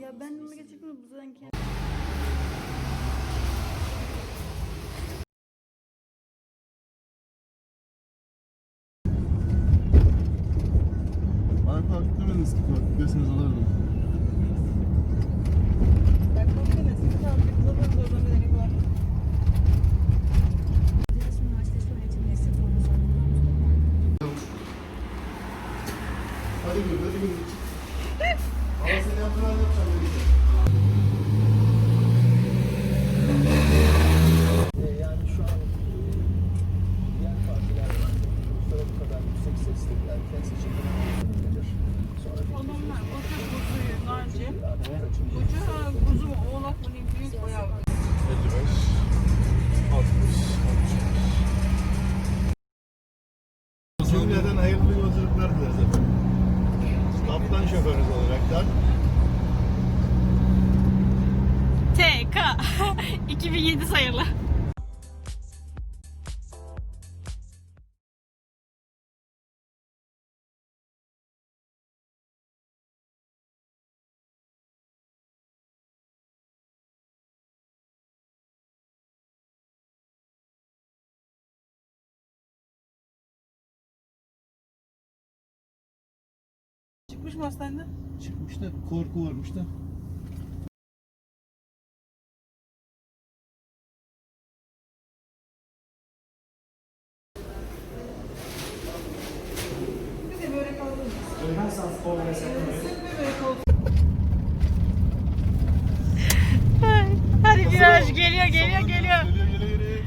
Ya ben de gerçekten bu kendi... Bana kalk demediniz ki kalk deseniz alırdım. Hadi gül, hadi gül. Ama senin yaptığını ben yapacağım dedi. Ee, yani şu an diğer partiler Ruslara bu kadar yüksek sesle erken seçim nedir? Sonra bir Onlar otu kuzuyu narcı. artık kaçıncı Koca kuzu mu oğlak mı diyeyim büyük bayağı. 55, 60, 60. Cümleden hayırlı yolculuklar dileriz efendim. Kaptan şoförünüz olaraktan TK 2007 sayılı. Çıkmış mı hastaneden? çıkmış da korku varmış da. Hadi viraj geliyor geliyor geliyor. Geliyor geliyor geliyor.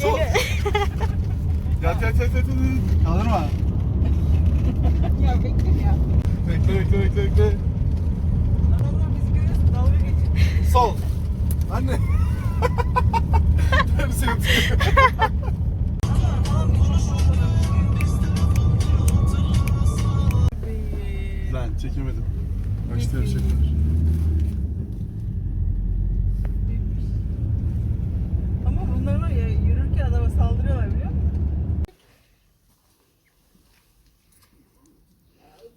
Sol. Yat yat yat yat. yat. Kalır mı? Ya bekle ya. Bekle bekle bekle bekle. Adamlar bizi görüyorsun dalga geçiyor. Sol. Anne. Tersi yapıyor. Lan çekemedim. Başta yapacaklar. Ama bunlar var ya yürürken adama saldırıyorlar biliyor musun?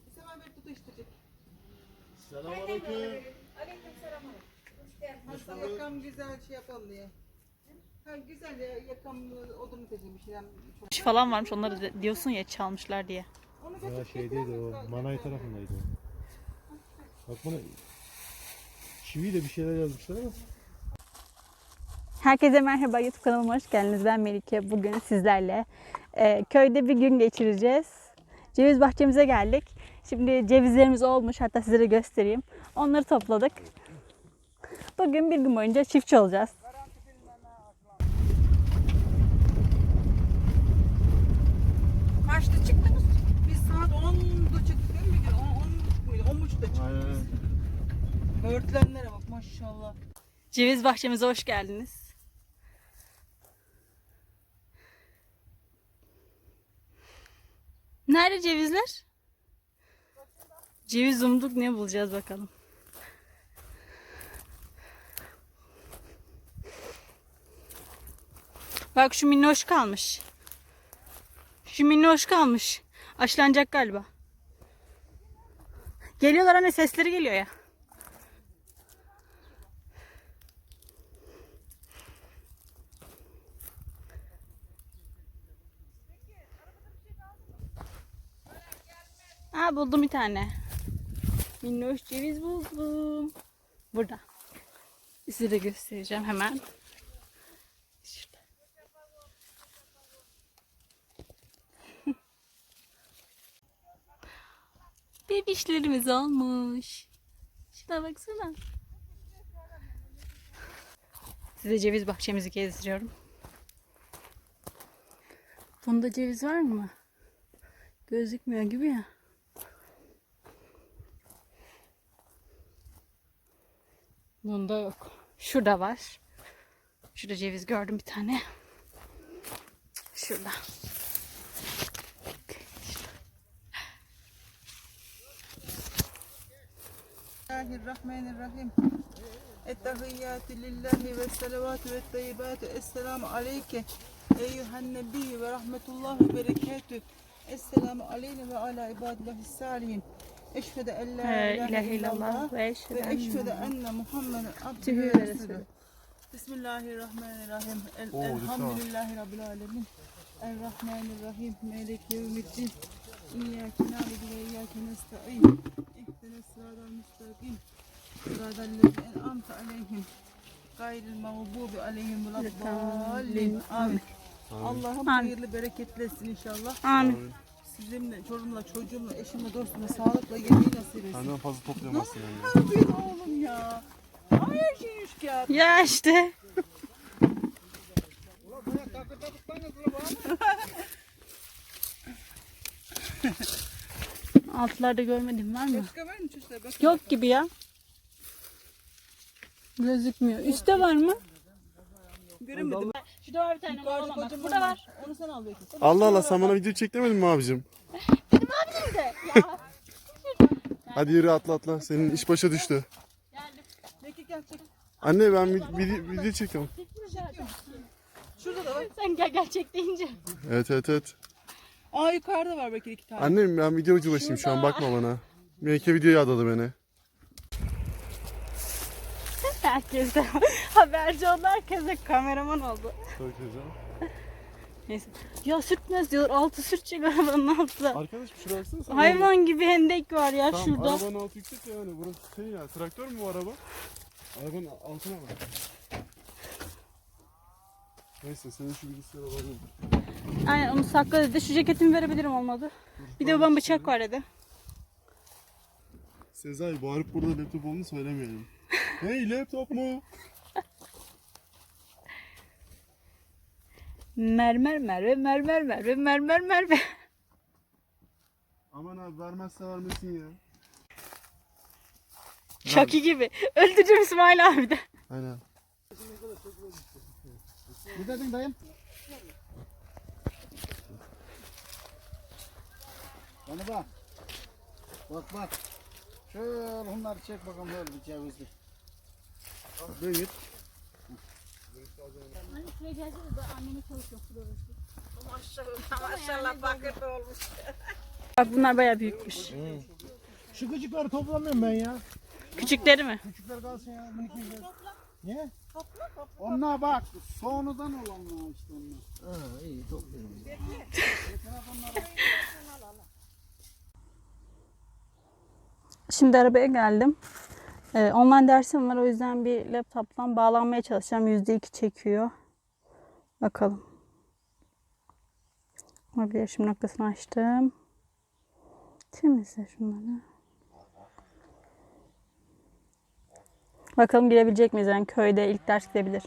Biz hemen bir tutuşturacak. Selamünaleyküm. Hasta yakam güzel şey yapalım diye. Ha, güzel ya yakam odunu taşımış. Yani çok... falan varmış onları de- diyorsun ya çalmışlar diye. Onu. Ya şeydeydi o, Manay tarafındaydı o. Bak buna çiviyle bir şeyler yazmışlar ama. Herkese merhaba YouTube kanalıma hoş geldiniz. Ben Melike. Bugün sizlerle e, köyde bir gün geçireceğiz. Ceviz bahçemize geldik. Şimdi cevizlerimiz olmuş. Hatta sizlere göstereyim. Onları topladık. Bugün bir gün boyunca çiftçi olacağız. Kaçta çıktınız? Biz saat 10'da çıktık değil mi? 10 muydu? 10 buçukta çıktık biz. Böğürtlenlere bak maşallah. Ceviz bahçemize hoş geldiniz. Nerede cevizler? Ceviz umduk ne bulacağız bakalım. Bak şu minnoş kalmış. Şu minnoş kalmış. Aşılanacak galiba. Geliyorlar anne sesleri geliyor ya. Aa buldum bir tane. Minnoş ceviz buldum. Burada. Size de göstereceğim hemen. Şurada. Bebişlerimiz olmuş. Şuna baksana. Size ceviz bahçemizi gezdiriyorum. Bunda ceviz var mı? Gözükmüyor gibi ya. Bunda yok. Şurada var. Şurada ceviz gördüm bir tane. Şurada. Bismillahirrahmanirrahim. Ettehiyyatü lillahi ve salavatü ve teyyibatü. Esselamu aleyke. Eyyühen nebiyyü ve rahmetullahi ve berekatü. Esselamu aleyne ve ala ibadillahi salihin. Eşhedü en la ilahe illallah ve eşhedü enne Muhammeden abdühü ve Resulü. Bismillahirrahmanirrahim. Elhamdülillahi Rabbil alemin. Errahmanirrahim. Melek yevmiddin. İyyâke ve iyyâke nesta'in. İhdines sıratal müstakim. Sıratal lezîne en'amte aleyhim. Gayril mağdubi aleyhim veleddallin. Amin. Allah'ım hayırlı bereketlesin inşallah. Amin. Sizimle, çorumla, çocuğumla, eşimle, dostumla sağlıkla yemeği nasip etsin. Senden fazla toplayamazsın yani. Hadi oğlum ya. Ay her şey üç kağıt. Ya işte. Altlarda görmedim var mı? Başka var mı çocuklar? Başka Yok gibi ya. Gözükmüyor. Üste var mı? göremedim. Şurada var bir tane. Yukarıda Bak, kocaman burada var. Onu sen al belki. Allah Allah sen bana video çek demedin mi abicim? Bir de. Ya. Hadi yürü atla atla. Senin iş başa düştü. Belki gel çek. Anne ben vid- video, video çekiyorum. Şurada da var. Sen gel gerçek deyince. Evet evet evet. Aa yukarıda var belki iki tane. Annem ben videocu başıyım şu an bakma bana. Melike videoya adadı beni. Herkes de haberci oldu. Herkes de kameraman oldu. Çok güzel. Neyse. Ya sürtmez diyorlar. Altı sürtecek arabanın altı. Arkadaş şuraya baksana sen. Hayvan gibi hendek var ya Tamam, şurada. arabanın altı yüksek ya yani. Burası şey ya. Traktör mü bu araba? Arabanın altına bak. Neyse senin şu bilgisayarı alayım. Aynen onu sakla dedi. Şu ceketimi verebilirim olmadı. Bir de babam bıçak var dedi. Sezai bağırıp burada laptop olduğunu söylemeyelim. hey laptop mu? Mermer merve mermer merve mermer merve. Aman abi vermezse vermesin ya. Şaki gibi. Öldüreceğim İsmail abi de. Aynen. Ne dedin dayım? Bana bak. Bak bak. Şöyle bunları çek bakalım böyle bir cevizli. Dön git. Maşallah bakır da olmuş. Bak bunlar bayağı büyükmüş. Şu küçükleri toplamıyorum ben ya. Küçükleri mi? Küçükler kalsın ya. Minik minik. Niye? Onlar bak. Sonradan olanlar işte onlar. Ha iyi topluyorum. Şimdi arabaya geldim. Ee, online dersim var o yüzden bir laptoptan bağlanmaya çalışacağım. %2 çekiyor. Bakalım. Mobil erişim noktasını açtım. Temizle şunları. Bakalım girebilecek miyiz? Yani köyde ilk ders gidebilir.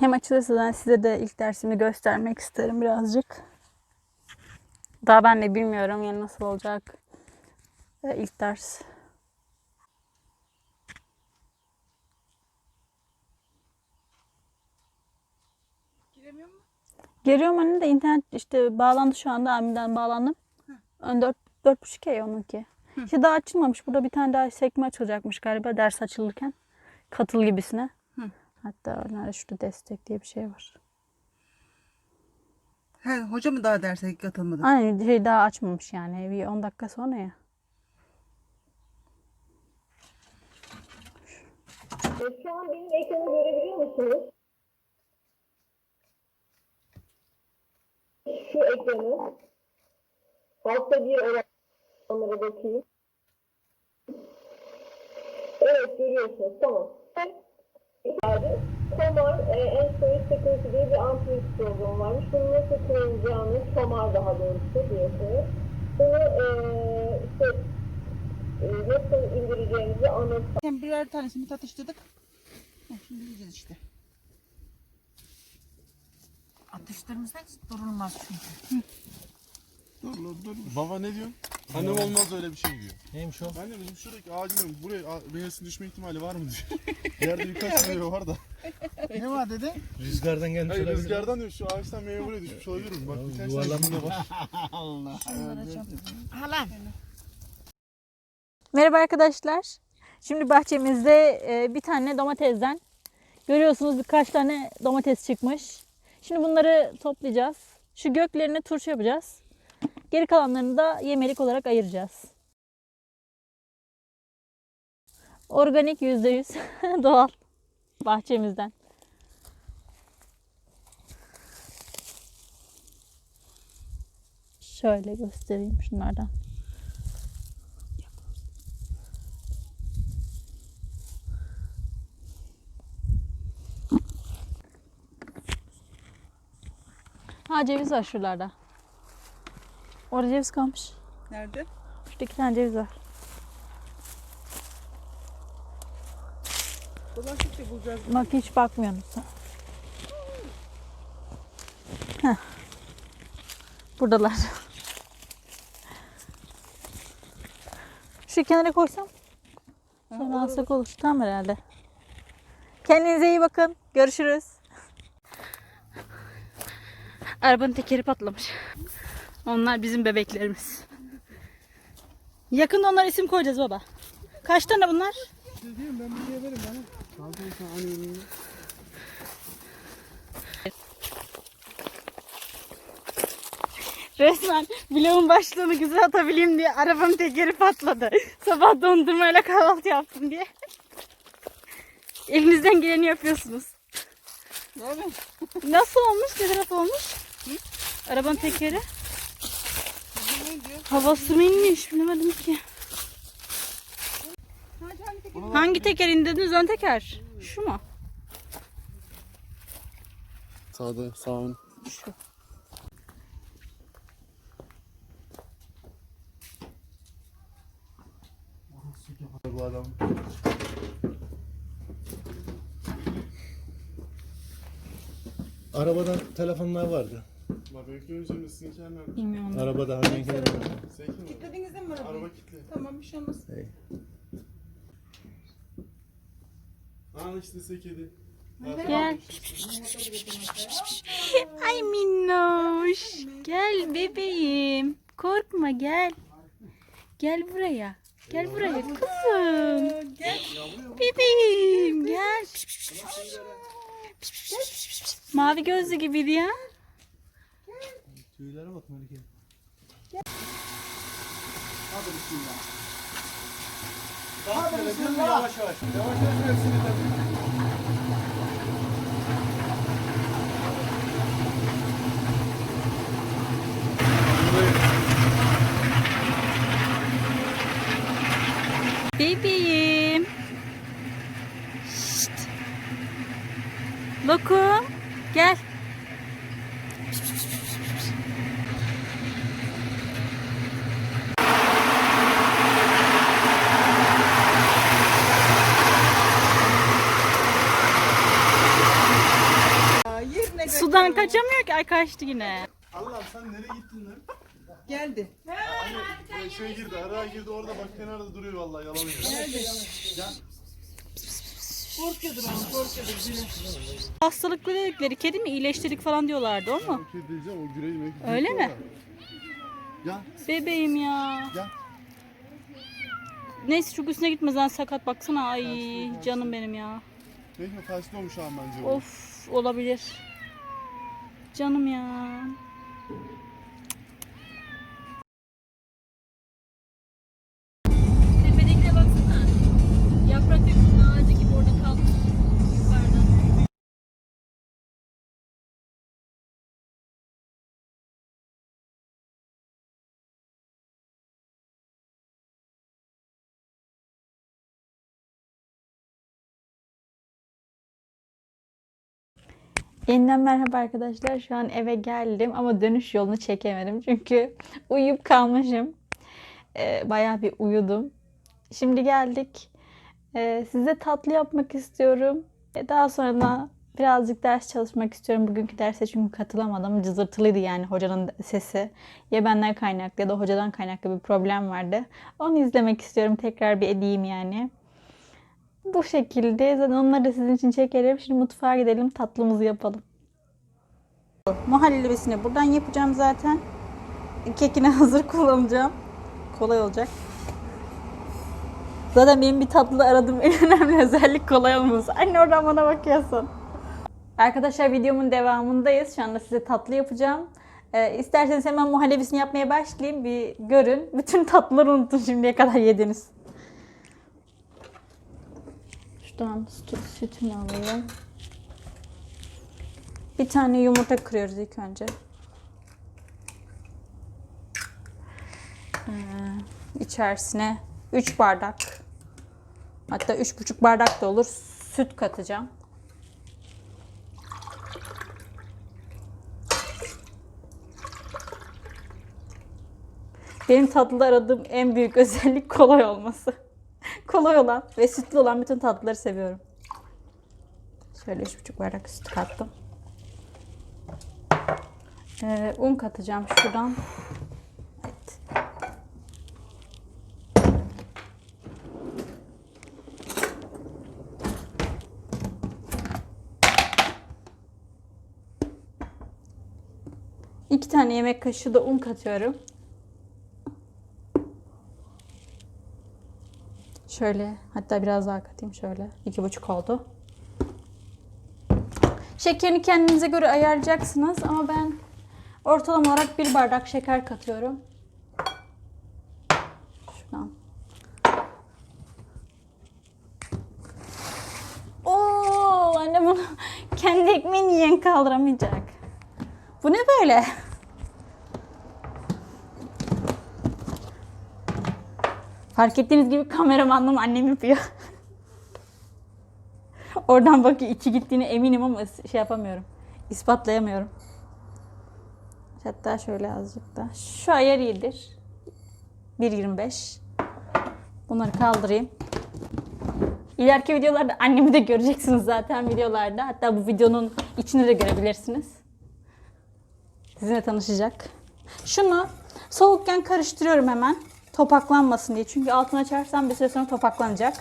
Hem açılırsa ben size de ilk dersimi göstermek isterim birazcık. Daha ben de bilmiyorum yani nasıl olacak e, ilk ders. Giremiyor mu? Geliyorum anne de internet işte bağlandı şu anda Amin'den bağlandım. Ön 4 4.5 ya onunki. İşte daha açılmamış. Burada bir tane daha sekme açılacakmış galiba ders açılırken. Katıl gibisine. Hatta nerede şurada destek diye bir şey var. He, hoca mı daha derse katılmadı? Aynen şey daha açmamış yani. Bir 10 dakika sonra ya. E, Şu an benim ekranı görebiliyor musunuz? Şu ekranı. Altta bir olan onlara bakayım. Evet görüyorsunuz. Tamam. İfade. Tomar e, Endpoint Security diye bir antivirüs programı varmış. Bunu nasıl kullanacağını, Tomar daha doğrusu diyorsunuz. Bunu e, işte e, nasıl indireceğinizi anlatacağım. Hem birer tanesini tatıştırdık. Şimdi yiyeceğiz işte. Atıştırmışsak durulmaz çünkü. Dur dur dur. Baba ne diyorsun? Annem olmaz öyle bir şey diyor. Neymiş o? De bizim şuradaki ağacın buraya meyvesinin düşme ihtimali var mı diyor. Yerde birkaç meyve var da. Ne var dedin? Rüzgardan gelmiş Hayır olabilir. rüzgardan diyor şu ağaçtan meyve buraya düşmüş olabilir mi? Bak birkaç tane yuvarlanma. var. Allah. Halam. Merhaba arkadaşlar. Şimdi bahçemizde e, bir tane domatesden görüyorsunuz birkaç tane domates çıkmış. Şimdi bunları toplayacağız. Şu göklerini turşu yapacağız. Geri kalanlarını da yemelik olarak ayıracağız. Organik %100 doğal bahçemizden. Şöyle göstereyim şunlardan. Ha ceviz var şuralarda. Orada ceviz kalmış. Nerede? Şurada iki tane ceviz var. Dolaştıkça bulacağız. Bak hiç bakmıyorsunuz. Heh. Buradalar. Şu kenara koysam. Sonra alsak olur. Tamam herhalde. Kendinize iyi bakın. Görüşürüz. Arabanın tekeri patlamış. Onlar bizim bebeklerimiz. Yakında onlara isim koyacağız baba. Kaç tane bunlar? ben bir şey veririm bana. Resmen vlogun başlığını güzel atabileyim diye arabanın tekeri patladı. Sabah dondurmayla kahvaltı yaptım diye. Elinizden geleni yapıyorsunuz. Nasıl olmuş? Ne taraf olmuş? Arabanın tekeri. Havası mı inmiş? Bilemedim ki. Hangi teker indirdiniz? Ön teker. Şu mu? Sağda sağın. Şu. Bu adam. Arabada telefonlar vardı. Şimdi sizinkiler nerede? Bilmiyorum. Arabada annemkiler vardı. Seninki mi? Kilitlediniz değil mi arabayı? Araba kilitli. Tamam bir şey olmaz. Aa işte sekedi. Gel. Ay minnoş. Gel bebeğim. Korkma gel. Gel buraya. Gel buraya kızım. Bebeğim gel. Mavi gözlü gibiydi ya. Tüylere bak Melike. Yavaş yavaş. Yavaş yavaş hepsini tabii. Bebeğim. Şşt. Lokum. Gel. Kaçamıyor ki. Ay kaçtı yine. Allah'ım sen nereye gittin lan? Geldi. Hani şey girdi, araya girdi orada bak kenarda duruyor vallahi yalan yok. Korkuyordur ama korkuyordur. Hastalıklı dedikleri kedi mi iyileştirdik falan diyorlardı o mu? Okey diyeceğim o güreği mi? Öyle mi? Gel. Bebeğim ya. Gel. Neyse çok üstüne gitmeden sakat baksana. Ay canım benim ya. Belki felçli olmuş abi bence. Of olabilir. Canım ya. Yeniden merhaba arkadaşlar. Şu an eve geldim ama dönüş yolunu çekemedim. Çünkü uyuyup kalmışım. Ee, bayağı bir uyudum. Şimdi geldik. Ee, size tatlı yapmak istiyorum. Ee, daha sonra da birazcık ders çalışmak istiyorum. Bugünkü derse çünkü katılamadım. Cızırtılıydı yani hocanın sesi. Ya benden kaynaklı ya da hocadan kaynaklı bir problem vardı. Onu izlemek istiyorum. Tekrar bir edeyim yani. Bu şekilde zaten onları da sizin için çekerim. Şimdi mutfağa gidelim tatlımızı yapalım. Muhallebisini buradan yapacağım zaten. Kekini hazır kullanacağım. Kolay olacak. Zaten benim bir tatlı aradığım en önemli özellik kolay olması. Anne oradan bana bakıyorsun. Arkadaşlar videomun devamındayız. Şu anda size tatlı yapacağım. Ee, isterseniz hemen muhallebisini yapmaya başlayayım. Bir görün. Bütün tatlıları unutun şimdiye kadar yediniz. Şuradan süt, sütümü alayım. Bir tane yumurta kırıyoruz ilk önce. Ee, içerisine 3 bardak hatta 3,5 bardak da olur süt katacağım. Benim tatlıda aradığım en büyük özellik kolay olması. Kolay olan ve sütlü olan bütün tatlıları seviyorum. Şöyle 3,5 bardak süt kattım. Ee, un katacağım şuradan. Evet. İki tane yemek kaşığı da un katıyorum. Şöyle hatta biraz daha katayım şöyle. iki buçuk oldu. Şekerini kendinize göre ayarlayacaksınız ama ben ortalama olarak bir bardak şeker katıyorum. Şuradan. Oo, anne bunu kendi ekmeğini yiyen kaldıramayacak. Bu ne böyle? Fark ettiğiniz gibi kameramanlığım annem yapıyor. Oradan bakıyor iki gittiğine eminim ama şey yapamıyorum. İspatlayamıyorum. Hatta şöyle azıcık da. Şu ayar iyidir. 1.25. Bunları kaldırayım. İleriki videolarda annemi de göreceksiniz zaten videolarda. Hatta bu videonun içini de görebilirsiniz. Sizinle tanışacak. Şunu soğukken karıştırıyorum hemen. Topaklanmasın diye. Çünkü altına açarsam bir süre sonra topaklanacak.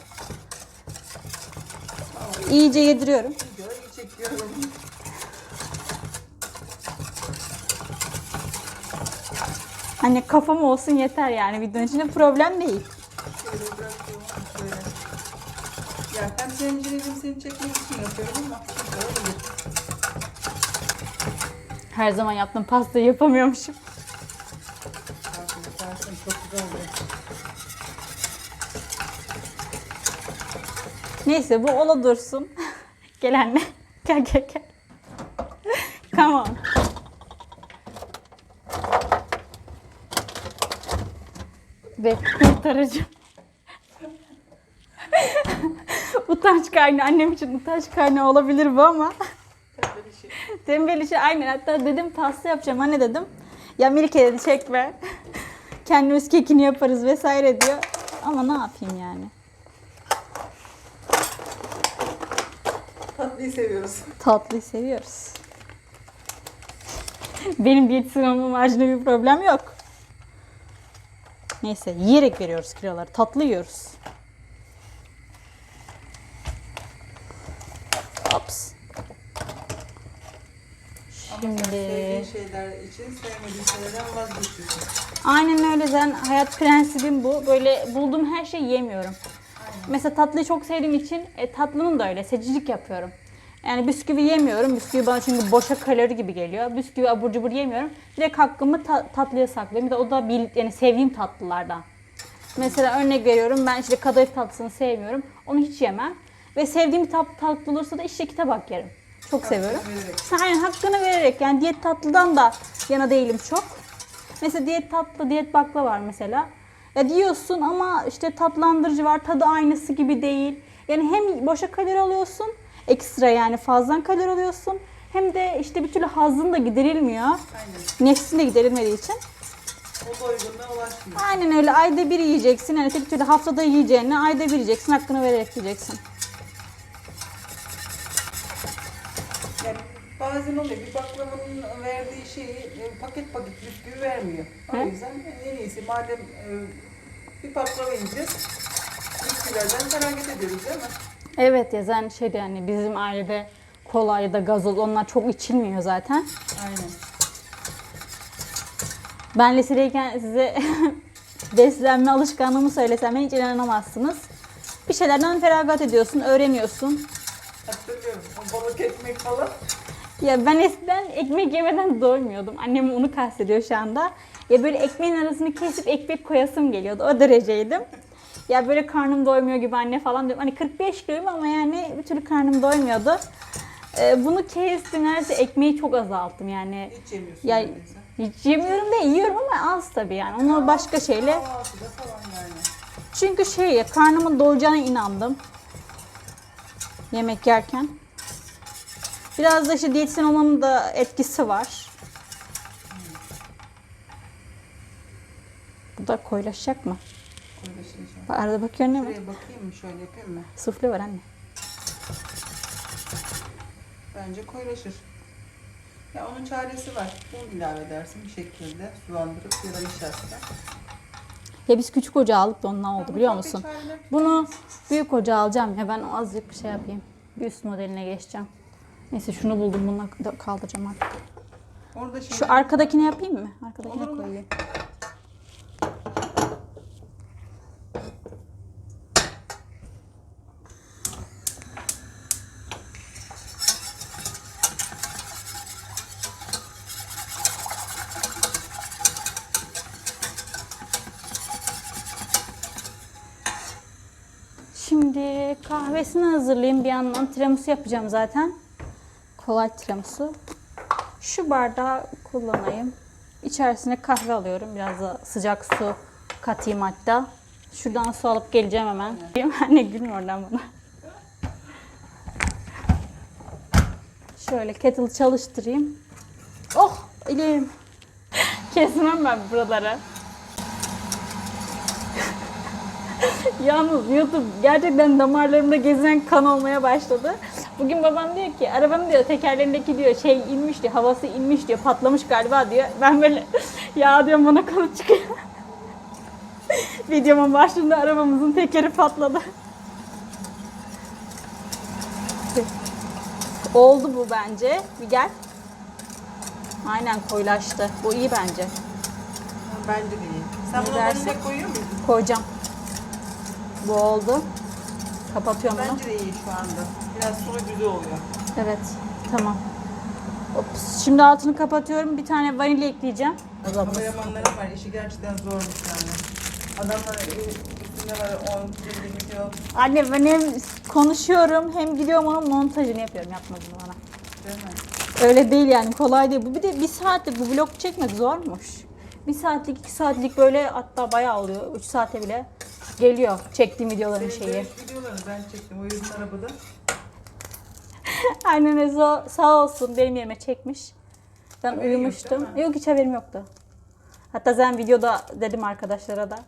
İyice yediriyorum. Videoyu çekiyorum. Hani kafam olsun yeter yani videonun içinde problem değil. Şöyle bırakıyorum. Şöyle. Ya hem senin için hem seni çekmek için yapıyorum ama olabilir. Her zaman yaptığım pastayı yapamıyormuşum. Neyse bu ola dursun. gel anne. Gel gel gel. Come on. Ve kurtarıcı. utanç kaynağı. Annem için utanç kaynağı olabilir bu ama. Tembel işi aynen. Hatta dedim pasta yapacağım anne dedim. Ya Melike dedi çekme. Kendimiz kekini yaparız vesaire diyor. Ama ne yapayım yani. Tatlıyı seviyoruz. Tatlıyı seviyoruz. Benim diyetisyen olmam haricinde bir problem yok. Neyse yiyerek veriyoruz kiloları. Tatlı yiyoruz. Ops. Sen sevdiğin Şimdi şeyler için sevmediğin şeylerden vazgeçiyorsun. aynen öyle zaten hayat prensibim bu. Böyle bulduğum her şeyi yemiyorum. Mesela tatlıyı çok sevdiğim için e, tatlının da öyle seçicilik yapıyorum. Yani bisküvi yemiyorum. Bisküvi bana çünkü boşa kalori gibi geliyor. Bisküvi abur cubur yemiyorum. Direkt hakkımı ta- tatlıya saklıyorum. Bir de o da bil- yani sevdiğim tatlılardan. Mesela örnek veriyorum ben işte kadayıf tatlısını sevmiyorum. Onu hiç yemem. Ve sevdiğim bir tat- tatlı olursa da işte tabak yerim. Çok seviyorum. Aynen hakkını vererek yani diyet tatlıdan da yana değilim çok. Mesela diyet tatlı, diyet bakla var mesela. Ya diyorsun ama işte tatlandırıcı var, tadı aynısı gibi değil. Yani hem boşa kalori alıyorsun, ekstra yani fazladan kalori alıyorsun. Hem de işte bir türlü hazın da giderilmiyor. Aynen. Nefsin de giderilmediği için. O doygunluğa ulaşmıyor. Aynen öyle ayda bir yiyeceksin. Yani tek türlü haftada yiyeceğini ayda bir yiyeceksin. Hakkını vererek yiyeceksin. Yani bazen oluyor bir baklavanın verdiği şeyi e, paket paket bisküvi vermiyor. O Hı? yüzden en iyisi madem e, bir baklava yiyeceğiz bisküvilerden feragat ediyoruz değil mi? Evet ya zaten şey yani bizim ailede kola ya da gazoz onlar çok içilmiyor zaten. Aynen. Ben lisedeyken size beslenme alışkanlığımı söylesem hiç inanamazsınız. Bir şeylerden feragat ediyorsun, öğreniyorsun. Hatırlıyorum. O balık ekmek falan. Ya ben eskiden ekmek yemeden doymuyordum. Annem onu kastediyor şu anda. Ya böyle ekmeğin arasını kesip ekmek koyasım geliyordu. O dereceydim. Ya böyle karnım doymuyor gibi anne falan diyorum. Hani 45 kiloyum ama yani bir türlü karnım doymuyordu. Ee, bunu kestim neredeyse ekmeği çok azalttım yani. Hiç yemiyorsun. Ya neredeyse. hiç yemiyorum da yiyorum ama az tabii yani. Onu başka şeyle. Kahvaltıda falan yani. Çünkü şey ya karnımın doyacağına inandım. Yemek yerken. Biraz da işte diyetisyen olmanın da etkisi var. Bu da koyulaşacak mı? Bak, Arada bakıyor ne var? Şuraya bakayım mı? Şöyle yapayım mı? Sufle var anne. Bence koyulaşır. Ya onun çaresi var. Un ilave edersin bir şekilde sulandırıp ya da nişasta. Ya biz küçük ocağı aldık da ondan oldu biliyor musun? Bunu büyük ocağa alacağım ya ben azıcık bir şey yapayım. Bir üst modeline geçeceğim. Neyse şunu buldum bununla da kaldıracağım artık. Orada Şu arkadakini yapayım mı? Arkadakine Olur mu? koyayım. Şimdi kahvesini hazırlayayım. Bir yandan tiramisu yapacağım zaten. Kolay tiramisu. Şu bardağı kullanayım. İçerisine kahve alıyorum. Biraz da sıcak su katayım hatta. Şuradan su alıp geleceğim hemen. Anne gülme oradan bana. Şöyle kettle çalıştırayım. Oh elim. Kesmem ben buraları. Yalnız YouTube gerçekten damarlarımda gezen kan olmaya başladı. Bugün babam diyor ki arabam diyor tekerlerindeki diyor şey inmiş diyor havası inmiş diyor patlamış galiba diyor. Ben böyle ya diyorum bana konu çıkıyor. Videomun başında arabamızın tekeri patladı. Oldu bu bence. Bir gel. Aynen koyulaştı. Bu iyi bence. Bence de iyi. Sen bunu dersin? önüne koyuyor musun? Koyacağım. Bu oldu. Kapatıyorum bunu. Bence de iyi şu anda. Biraz sonra güzel oluyor. Evet. Tamam. Ops. Şimdi altını kapatıyorum. Bir tane vanilya ekleyeceğim. Kameramanlara var. işi gerçekten zormuş yani. Adamlar üstünde var 10 20 kilo. Anne ben hem konuşuyorum hem gidiyorum onun montajını yapıyorum. Yapma bunu bana. Değil mi? Öyle değil yani kolay değil. Bu bir de bir saatlik bu vlog çekmek zormuş. Bir saatlik, iki saatlik böyle hatta bayağı oluyor. Üç saate bile geliyor çektiğim videoların Senin şeyi. videolarını ben çektim. O yüzden arabada. Anneniz o sağ olsun benim yerime çekmiş. Ben Haberin yok, uyumuştum. değil mi? Yok hiç haberim yoktu. Hatta ben videoda dedim arkadaşlara da.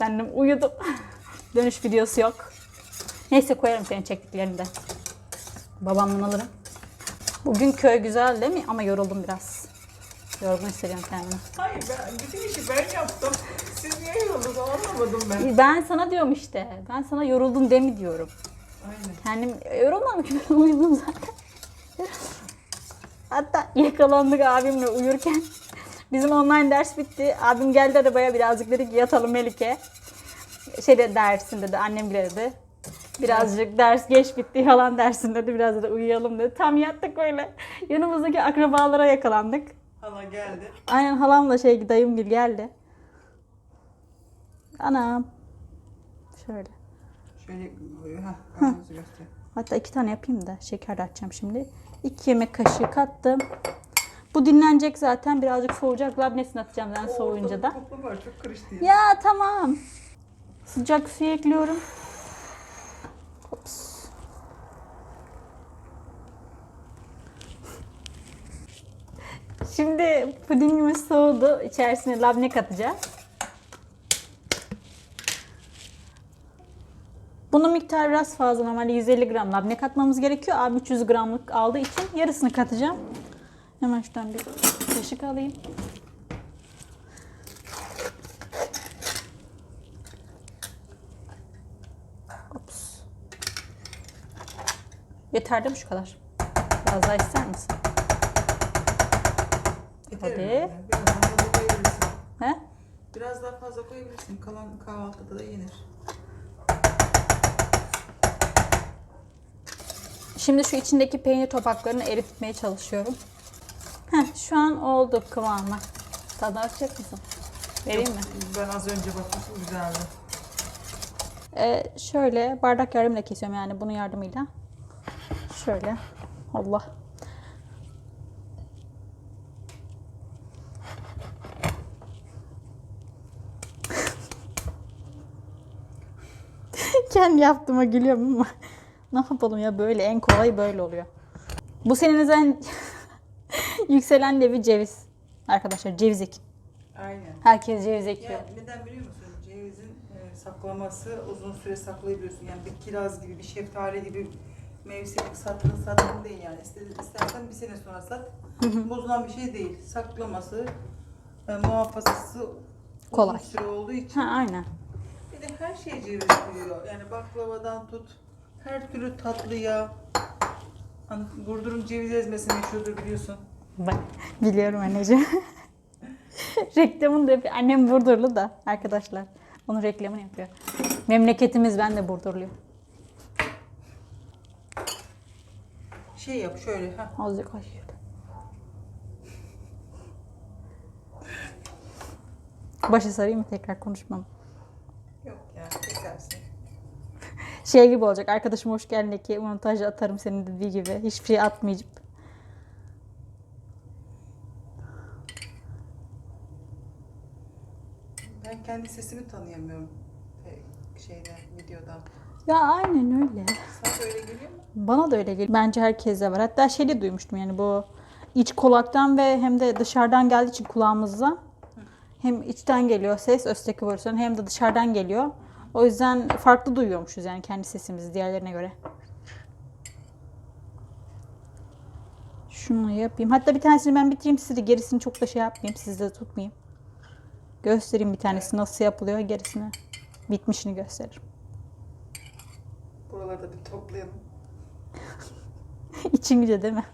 Ben de uyudum. Dönüş videosu yok. Neyse koyarım senin çektiklerini de. Babamdan alırım. Bugün köy güzel değil mi? Ama yoruldum biraz. Yorgun hissediyorum kendimi. Hayır ben bütün işi ben yaptım. Siz niye yoruldunuz anlamadım ben. Ben sana diyorum işte. Ben sana yoruldun demi diyorum. Aynen. Kendim yorulmadım ki ben uyudum zaten. Hatta yakalandık abimle uyurken. Bizim online ders bitti. Abim geldi arabaya birazcık dedi ki yatalım Melike. Şeyde dersin dedi annem bile dedi. Birazcık ders geç bitti yalan dersin dedi. Biraz da uyuyalım dedi. Tam yattık öyle. Yanımızdaki akrabalara yakalandık. Hala geldi. Aynen halamla şey dayım gel geldi. Anam. Şöyle. Şöyle ha göster. Hatta iki tane yapayım da şeker de atacağım şimdi. İki yemek kaşığı kattım. Bu dinlenecek zaten. Birazcık soğuyacak. Labnesini atacağım ben soğuyunca da. Toplu var çok karıştı ya. Ya tamam. Sıcak suyu ekliyorum. Şimdi pudingimiz soğudu. İçerisine labne katacağız. Bunun miktarı biraz fazla. Normalde 150 gram labne katmamız gerekiyor. Abi 300 gramlık aldığı için yarısını katacağım. Hemen şuradan bir kaşık alayım. Ops. Yeterli mi şu kadar? Biraz daha ister misin? Hadi. herhalde. Biraz daha fazla koyabilirsin. He? Biraz daha fazla koyabilirsin. Kalan kahvaltıda da yenir. Şimdi şu içindeki peynir topaklarını eritmeye çalışıyorum. Heh, şu an oldu kıvamı. Tadına bakacak mısın? Vereyim mi? Ben az önce bakmıştım güzeldi. Ee, şöyle bardak yardımıyla kesiyorum yani bunun yardımıyla. Şöyle. Allah. Kendi yaptığıma gülüyorum ama ne yapalım ya böyle en kolay böyle oluyor. Bu senin en yükselen bir ceviz. Arkadaşlar ceviz ekin. Aynen. Herkes ceviz ekiyor. Ya neden biliyor musun? Cevizin e, saklaması uzun süre saklayabiliyorsun. Yani bir kiraz gibi, bir şeftali gibi mevsimlik sattığın sattığın değil yani. İstersen bir sene sonra sat. Bozulan bir şey değil. Saklaması, e, muhafazası Kolay. uzun süre olduğu için. Ha aynen. Bir de her şey ceviz koyuyor. Yani baklavadan tut, her türlü tatlıya. Hani Burdur'un ceviz ezmesi meşhurdur biliyorsun. Ben biliyorum anneciğim. Reklamını da yapıyor. Annem Burdurlu da arkadaşlar. Onun reklamını yapıyor. Memleketimiz ben de Burdurluyum. Şey yap şöyle. ha. Azıcık şöyle. Başı sarayım mı tekrar konuşmam. Yok ya kesersin. Şey gibi olacak. Arkadaşım hoş geldin ki montajı atarım senin dediği gibi. Hiçbir şey atmayacağım. Ben kendi sesimi tanıyamıyorum. Şeyde, videoda. Ya aynen öyle. Sana öyle geliyor mu? Bana da öyle geliyor. Bence herkese var. Hatta şeyi duymuştum yani bu iç kulaktan ve hem de dışarıdan geldiği için kulağımızda hem içten geliyor ses östeki versiyon hem de dışarıdan geliyor. O yüzden farklı duyuyormuşuz yani kendi sesimizi diğerlerine göre. Şunu yapayım. Hatta bir tanesini ben bitireyim size de gerisini çok da şey yapmayayım. Sizi de tutmayayım. Göstereyim bir tanesi nasıl yapılıyor. Gerisini bitmişini gösteririm. Buralarda bir toplayalım. İçin güce değil mi?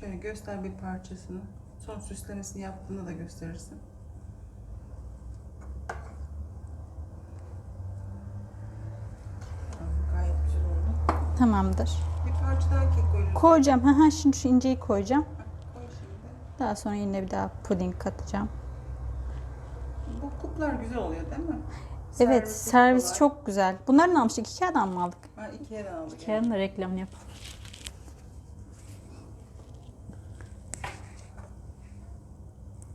Şöyle göster bir parçasını. Son süslemesini yaptığında da gösterirsin. Gayet güzel oldu. Tamamdır. Bir parça daha kek koyuyoruz. Koyacağım. Ha ha şimdi şu inceyi koyacağım. Koy şimdi. Daha sonra yine bir daha puding katacağım. Bu kuplar güzel oluyor değil mi? evet Servisi servis kolay. çok güzel. Bunları ne almıştık? İki mı aldık? Ben Ikea'dan aldım. Ikea'nın da reklamını yapalım.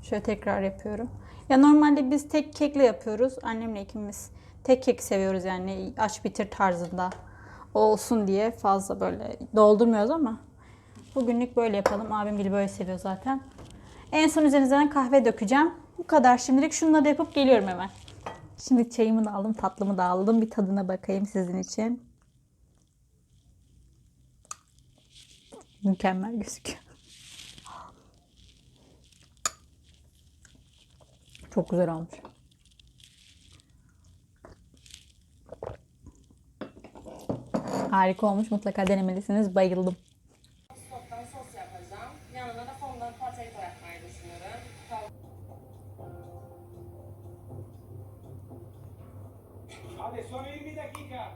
Şöyle tekrar yapıyorum. Ya normalde biz tek kekle yapıyoruz. Annemle ikimiz tek kek seviyoruz yani aç bitir tarzında olsun diye fazla böyle doldurmuyoruz ama bugünlük böyle yapalım. Abim gibi böyle seviyor zaten. En son üzerine kahve dökeceğim. Bu kadar şimdilik. Şunları da yapıp geliyorum hemen. Şimdi çayımı da aldım, tatlımı da aldım. Bir tadına bakayım sizin için. Mükemmel gözüküyor. Çok güzel olmuş. Harika olmuş. Mutlaka denemelisiniz. Bayıldım. Sostan sos yapacağım. Yanına da fondant potato yapmayı düşünüyorum. Hadi son 20 dakika.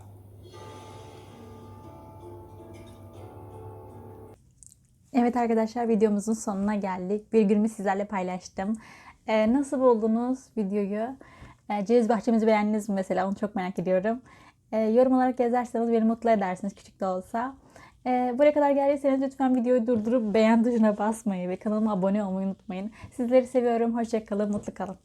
Evet arkadaşlar videomuzun sonuna geldik. Bir günümü sizlerle paylaştım. Ee, nasıl buldunuz videoyu? Ee, ceviz bahçemizi beğendiniz mi mesela? Onu çok merak ediyorum. Ee, yorum olarak yazarsanız beni mutlu edersiniz küçük de olsa. Ee, buraya kadar geldiyseniz lütfen videoyu durdurup beğen tuşuna basmayı ve kanalıma abone olmayı unutmayın. Sizleri seviyorum. Hoşçakalın. Mutlu kalın.